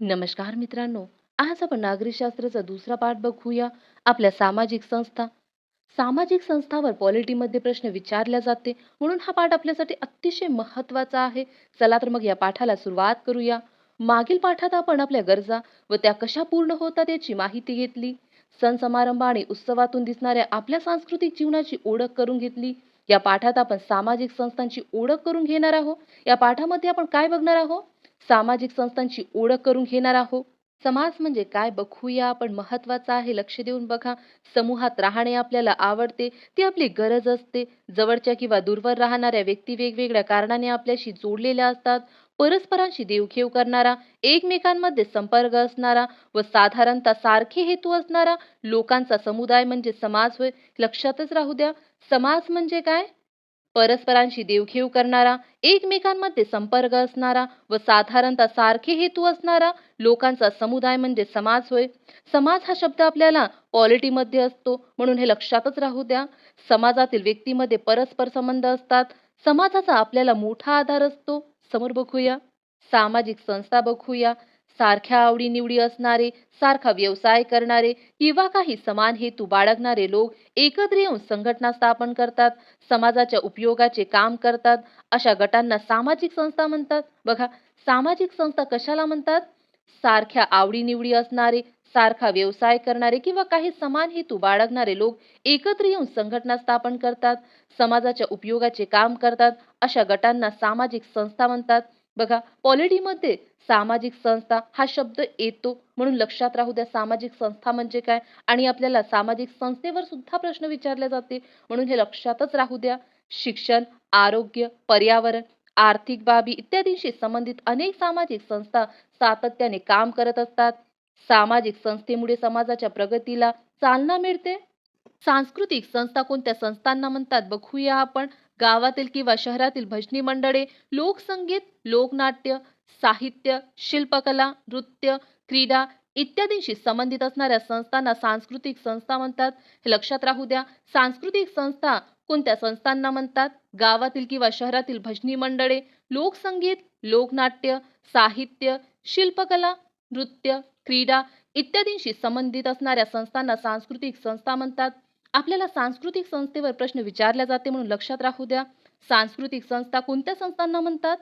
नमस्कार मित्रांनो आज आपण नागरिकशास्त्राचा दुसरा पाठ बघूया आपल्या सामाजिक संस्था. सामाजिक संस्थावर पॉलिटीमध्ये प्रश्न विचारल्या जाते म्हणून हा पाठ आपल्यासाठी अतिशय महत्त्वाचा आहे. चला तर मग या पाठाला सुरुवात करूया. मागील पाठात आपण आपल्या गरजा व त्या कशा पूर्ण होतात याची माहिती घेतली. सण समारंभ आणि उत्सवातून दिसणाऱ्या आपल्या सांस्कृतिक जीवनाची ओळख करून घेतली. या पाठात आपण सामाजिक संस्थांची ओळख करून घेणार आहोत. या पाठामध्ये आपण काय बघणार आहोत? सामाजिक संस्थांची ओळख करून घेणार आहोत. समाज म्हणजे काय बघूया आपण. महत्वाचं आहे लक्ष देऊन बघा. समूहात राहणे आपल्याला आवडते. ती आपली गरज असते. जवळच्या किंवा दूरवर राहणाऱ्या व्यक्ती वेगवेगळ्या कारणाने आपल्याशी जोडलेल्या असतात. परस्परांशी देवघेव करणारा एकमेकांमध्ये संपर्क असणारा व साधारणतः सारखे हेतू असणारा लोकांचा समुदाय म्हणजे समाज होय. लक्षातच राहू द्या. समाज म्हणजे काय? परस्परांशी देवघेव करणारा एकमेकांमध्ये संपर्क असणारा व साधारणतः सारखे हेतू असणारा लोकांचा समुदाय म्हणजे समाज होय. समाज हा शब्द आपल्याला पॉलिटीमध्ये असतो म्हणून हे लक्षातच राहू द्या. समाजातील व्यक्तीमध्ये परस्पर संबंध असतात. समाजाचा आपल्याला मोठा आधार असतो. समोर बघूया. सामाजिक संस्था बघूया. सारख्या आवडीनिवडी असणारे सारखा व्यवसाय करणारे किंवा काही समान हेतू बाळगणारे लोक एकत्र येऊन संघटना स्थापन करतात समाजाच्या उपयोगाचे काम करतात. अशा गटांना सामाजिक संस्था म्हणतात. बघा सामाजिक संस्था कशाला म्हणतात? सारख्या आवडीनिवडी असणारे सारखा व्यवसाय करणारे किंवा काही समान हेतू बाळगणारे लोक एकत्र येऊन संघटना स्थापन करतात समाजाच्या उपयोगाचे काम करतात. अशा गटांना सामाजिक संस्था म्हणतात. बघा पॉलिटीमध्ये सामाजिक संस्था हा शब्द येतो म्हणून लक्षात राहू द्या सामाजिक संस्था म्हणजे काय? आणि आपल्याला सामाजिक संस्थेवर सुद्धा प्रश्न विचारले जाते म्हणून हे लक्षातच राहू द्या. शिक्षण आरोग्य पर्यावरण आर्थिक बाबी इत्यादींशी संबंधित अनेक सामाजिक संस्था सातत्याने काम करत असतात. सामाजिक संस्थेमुळे समाजाच्या प्रगतीला चालना मिळते. सांस्कृतिक संस्था कोणत्या संस्थांना म्हणतात? बघूया आपण. गावातील किंवा शहरातील भजनी मंडळे लोकसंगीत लोकनाट्य साहित्य शिल्पकला नृत्य क्रीडा इत्यादींशी संबंधित असणाऱ्या संस्थांना सांस्कृतिक संस्था म्हणतात. हे लक्षात राहू द्या सांस्कृतिक संस्था कोणत्या संस्थांना म्हणतात? गावातील किंवा शहरातील भजनी मंडळे लोकसंगीत लोकनाट्य साहित्य शिल्पकला नृत्य क्रीडा इत्यादींशी संबंधित असणाऱ्या संस्थांना सांस्कृतिक संस्था म्हणतात. आपल्याला सांस्कृतिक संस्थेवर प्रश्न विचारला जाते म्हणून लक्षात राहू द्या. सांस्कृतिक संस्था कोणत्या संस्थांना म्हणतात?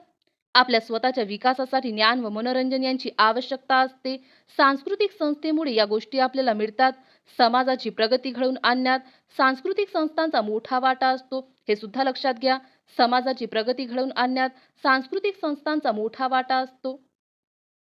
आपल्या स्वतःच्या विकासासाठी ज्ञान व मनोरंजन यांची आवश्यकता असते. सांस्कृतिक संस्थेमुळे या गोष्टी आपल्याला मिळतात. समाजाची प्रगती घडवून आणण्यात सांस्कृतिक संस्थांचा मोठा वाटा असतो. हे सुद्धा लक्षात घ्या. समाजाची प्रगती घडवून आणण्यात सांस्कृतिक संस्थांचा मोठा वाटा असतो.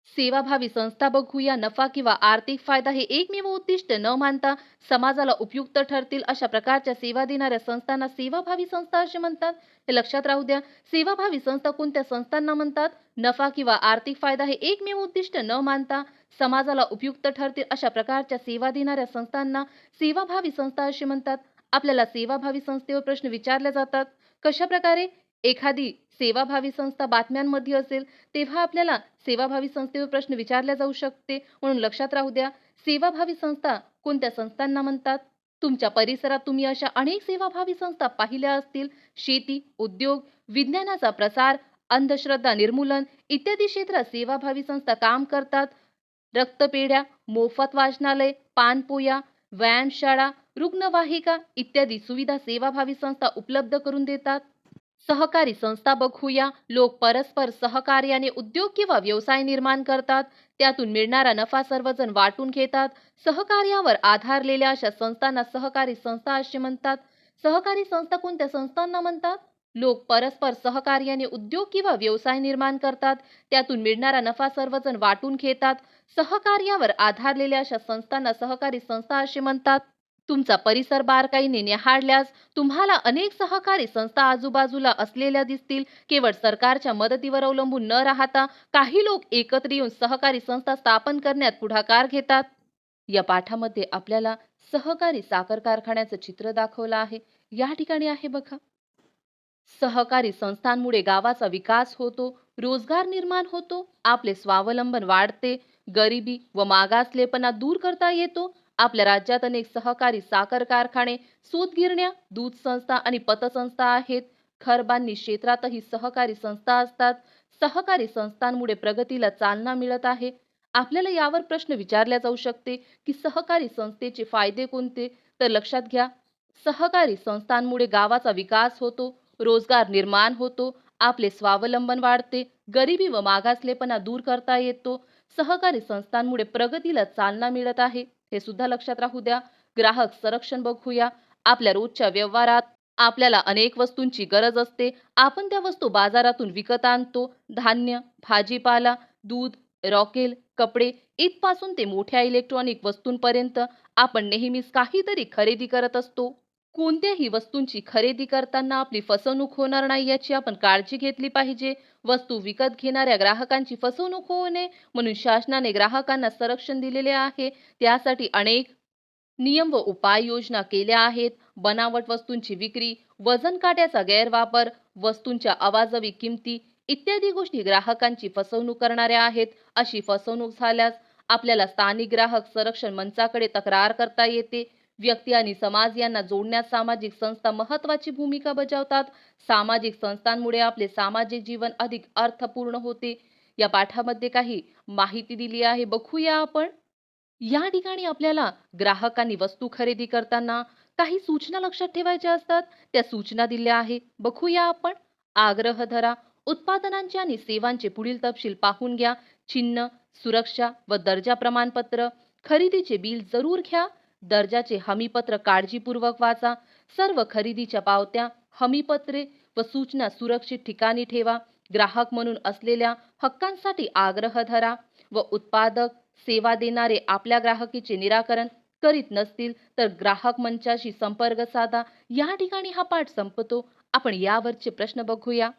सेवाभावी संस्था बघूया. नफा किंवा आर्थिक फायदा हे एकमेव उद्दिष्ट न मानता समाजाला उपयुक्त ठरतील अशा प्रकारच्या सेवा देणाऱ्या संस्थांना सेवाभावी संस्था असे म्हणतात. हे लक्षात राहू द्या. सेवाभावी संस्था कोणत्या संस्थांना म्हणतात? नफा किंवा आर्थिक फायदा हे एकमेव उद्दिष्ट न मानता समाजाला उपयुक्त ठरतील अशा प्रकारच्या सेवा देणाऱ्या संस्थांना सेवाभावी संस्था असे म्हणतात. आपल्याला सेवाभावी संस्थेवर प्रश्न विचारले जातात. कशा प्रकारे एखादी सेवाभावी संस्था बातम्यांमध्ये असेल तेव्हा आपल्याला सेवाभावी संस्थेवर प्रश्न विचारला जाऊ शकते. म्हणून लक्षात राहू द्या सेवाभावी संस्था कोणत्या संस्थांना म्हणतात? तुमच्या परिसरात तुम्ही अशा अनेक सेवाभावी संस्था पाहिल्या असतील. शेती उद्योग विज्ञानाचा प्रसार अंधश्रद्धा निर्मूलन इत्यादी क्षेत्रात सेवाभावी संस्था काम करतात. रक्तपेढ्या मोफत वाचनालय पानपोया व्यायामशाळा रुग्णवाहिका इत्यादी सुविधा सेवाभावी संस्था उपलब्ध करून देतात. सहकारी संस्था बघूया लोक परस्पर सहकार्याने उद्योग किंवा व्यवसाय निर्माण करतात त्यातून मिळणारा नफा सर्वजण वाटून घेतात सहकार्यावर आधारलेल्या अशा संस्थांना सहकारी संस्था असे म्हणतात. सहकारी संस्था कोणत्या संस्थांना म्हणतात? लोक परस्पर सहकार्याने उद्योग किंवा व्यवसाय निर्माण करतात त्यातून मिळणारा नफा सर्वजण वाटून घेतात सहकार्यावर आधारलेल्या अशा संस्थांना सहकारी संस्था असे म्हणतात. तुमचा परिसर बारकाईने निहाळल्यास तुम्हाला अनेक सहकारी संस्था आजूबाजूला असलेल्या दिसतील. केवळ सरकारच्या मदतीवर अवलंबून न राहता काही लोक एकत्र येऊन सहकारी संस्था स्थापन करण्यात पुढाकार घेतात. या पाठामध्ये आपल्याला सहकारी साखर कारखान्याचं चित्र दाखवलं आहे. या ठिकाणी आहे बघा. सहकारी संस्थांमुळे गावाचा विकास होतो रोजगार निर्माण होतो आपले स्वावलंबन वाढते गरिबी व मागासलेपणा दूर करता येतो आपल्या राज्यात अनेक सहकारी साखर कारखाने सूतगिरण्या दूध संस्था आणि पतसंस्था आहेत. खरबांनी क्षेत्रातही सहकारी संस्था असतात. सहकारी संस्थांमुळे प्रगतीला चालना मिळत आहे. आपल्याला यावर प्रश्न विचारला जाऊ शकते की सहकारी संस्थेचे फायदे कोणते? तर लक्षात घ्या. सहकारी संस्थांमुळे गावाचा विकास होतो रोजगार निर्माण होतो आपले स्वावलंबन वाढते गरिबी व मागासलेपणा दूर करता येतो. सहकारी संस्थांमुळे प्रगतीला चालना मिळत आहे. हे सुद्धा लक्षात राहू द्या. ग्राहक संरक्षण बघूया. आपल्या रोजच्या व्यवहारात आपल्याला अनेक वस्तूंची गरज असते. आपण त्या वस्तू बाजारातून विकत आणतो. धान्य भाजीपाला दूध रॉकेल कपडे इथपासून ते मोठ्या इलेक्ट्रॉनिक वस्तूंपर्यंत आपण नेहमीच काहीतरी खरेदी करत असतो. कोणत्याही वस्तूंची खरेदी करताना आपली फसवणूक होणार नाही याची आपण काळजी घेतली पाहिजे. वस्तू विकत घेणाऱ्या ग्राहकांची फसवणूक होऊ नये म्हणून शासनाने ग्राहकांना संरक्षण दिलेले आहे. त्यासाठी अनेक नियम व उपाययोजना केल्या आहेत. बनावट वस्तूंची विक्री वजन काट्याचा गैरवापर वस्तूंच्या अवाजवी किमती इत्यादी गोष्टी ग्राहकांची फसवणूक करणाऱ्या आहेत. अशी फसवणूक झाल्यास आपल्याला स्थानिक ग्राहक संरक्षण मंचाकडे तक्रार करता येते. व्यक्ती आणि समाज यांना जोडण्यात सामाजिक संस्था महत्वाची भूमिका बजावतात. सामाजिक संस्थांमुळे आपले सामाजिक जीवन अधिक अर्थपूर्ण होते. या पाठामध्ये काही माहिती दिली आहे. बघूया आपण. या ठिकाणी आपल्याला ग्राहकांनी वस्तू खरेदी करताना काही सूचना लक्षात ठेवायच्या असतात. त्या सूचना दिल्या आहे. बघूया आपण. आग्रह धरा. उत्पादनांचे आणि सेवांचे पुढील तपशील पाहून घ्या. चिन्ह सुरक्षा व दर्जा प्रमाणपत्र. खरेदीचे बिल जरूर घ्या. दर्जाचे हमीपत्र काळजीपूर्वक वाचा सर्व खरेदीच्या पावत्या हमीपत्रे व सूचना सुरक्षित ठिकाणी ठेवा ग्राहक म्हणून असलेल्या हक्कांसाठी आग्रह धरा व उत्पादक सेवा देणारे आपल्या ग्राहकीचे निराकरण करीत नसतील तर ग्राहक मंचाशी संपर्क साधा या ठिकाणी हा पाठ संपतो. आपण यावरचे प्रश्न बघूया.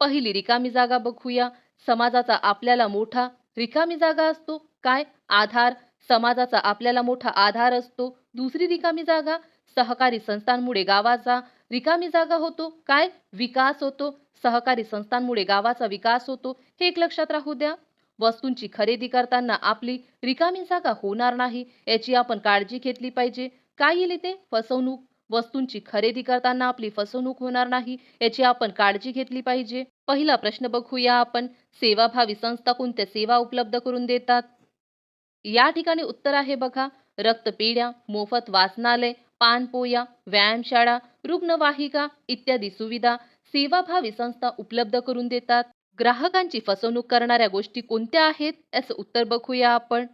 पहिली रिकामी जागा बघूया. समाजाचा आपल्याला मोठा रिकामी जागा असतो. काय? आधार समाजाचा आपल्याला मोठा आधार असतो. दुसरी रिकामी जागा सहकारी संस्थांमुळे गावाचा रिकामी जागा होतो. काय? विकास होतो. सहकारी संस्थांमुळे गावाचा विकास होतो. हे एक लक्षात राहू द्या. वस्तूंची खरेदी करताना आपली रिकामी जागा होणार नाही याची आपण काळजी घेतली पाहिजे. काय येईल इथे? फसवणूक. वस्तूंची खरेदी करताना आपली फसवणूक होणार नाही याची आपण काळजी घेतली पाहिजे. पहिला प्रश्न बघूया आपण. सेवाभावी संस्था कोणत्या सेवा उपलब्ध करून देतात? या ठिकाणी उत्तर आहे बघा. रक्तपेढ्या मोफत वाचनालय पानपोया व्यायामशाळा रुग्णवाहिका इत्यादी सुविधा सेवाभावी संस्था उपलब्ध करून देतात. ग्राहकांची फसवणूक करणाऱ्या गोष्टी कोणत्या आहेत याचं उत्तर बघूया आपण.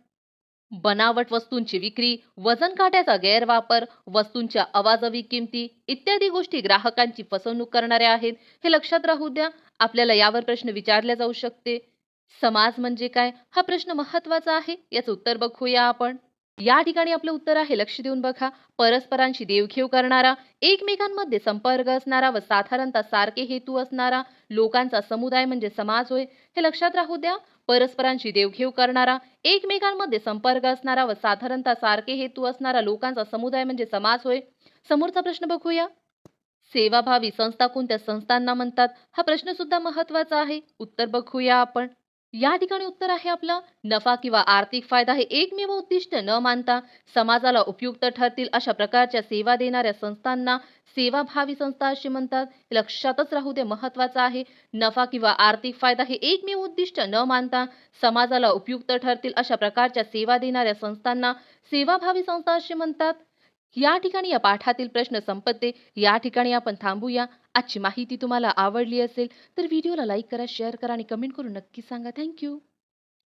बनावट वस्तूंची विक्री वजन काट्याचा गैरवापर वस्तूंच्या अवाजवी किमती इत्यादी गोष्टी ग्राहकांची फसवणूक करणाऱ्या आहेत. हे लक्षात राहू द्या. आपल्याला यावर प्रश्न विचारले जाऊ शकते. समाज म्हणजे काय? हा प्रश्न महत्त्वाचा आहे. याचं उत्तर बघूया आपण. या ठिकाणी आपलं उत्तर आहे लक्ष देऊन बघा. परस्परांशी देवघेव करणारा एकमेकांमध्ये संपर्क असणारा व साधारणतः सारखे हेतू असणारा लोकांचा समुदाय म्हणजे समाज होय. हे लक्षात राहू द्या. परस्परांशी देवघेव करणारा एकमेकांमध्ये संपर्क असणारा व साधारणतः सारखे हेतू असणारा लोकांचा समुदाय म्हणजे समाज होय. समोरचा प्रश्न बघूया. सेवाभावी संस्था कोणत्या संस्थांना म्हणतात? हा प्रश्न सुद्धा महत्त्वाचा आहे. उत्तर बघूया आपण. या ठिकाणी उत्तर आहे आपलं नफा किंवा आर्थिक फायदा हे एकमेव उद्दिष्ट न मानता समाजाला उपयुक्त ठरतील अशा प्रकारच्या सेवा देणाऱ्या संस्थांना सेवाभावी संस्था असे म्हणतात. हे लक्षातच राहू दे महत्वाचं आहे. नफा किंवा आर्थिक फायदा हे एकमेव उद्दिष्ट न मानता समाजाला उपयुक्त ठरतील अशा प्रकारच्या सेवा देणाऱ्या संस्थांना सेवाभावी संस्था असे म्हणतात. या ठिकाणी या पाठातील प्रश्न संपत्ते या ठिकाणी आपण थांबूया. आजची माहिती तुम्हाला आवडली असेल तर व्हिडिओला लाईक करा शेअर करा आणि कमेंट करून नक्की सांगा. थँक्यू